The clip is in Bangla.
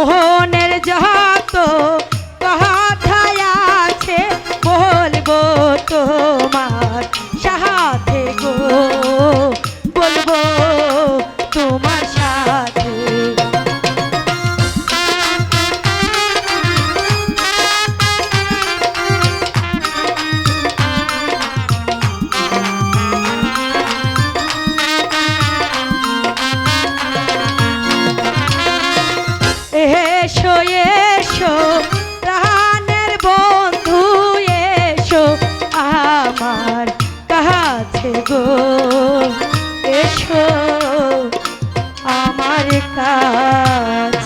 মোহনের যত আমার কাছে